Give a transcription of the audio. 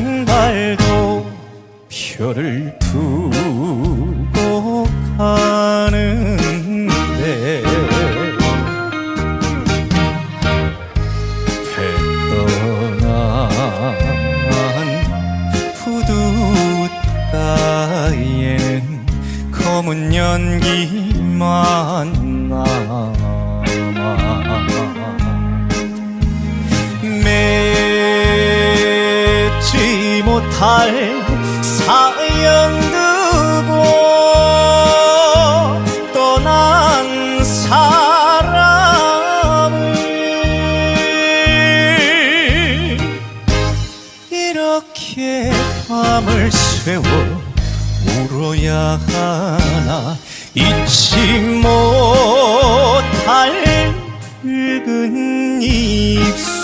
날도 표를 두고 가는데 배 떠난 푸두가에는 검은 연기만 남 할 사연 두고 떠난 사람을 이렇게 밤을 새워 울어야 하나 잊지 못할 붉은 입술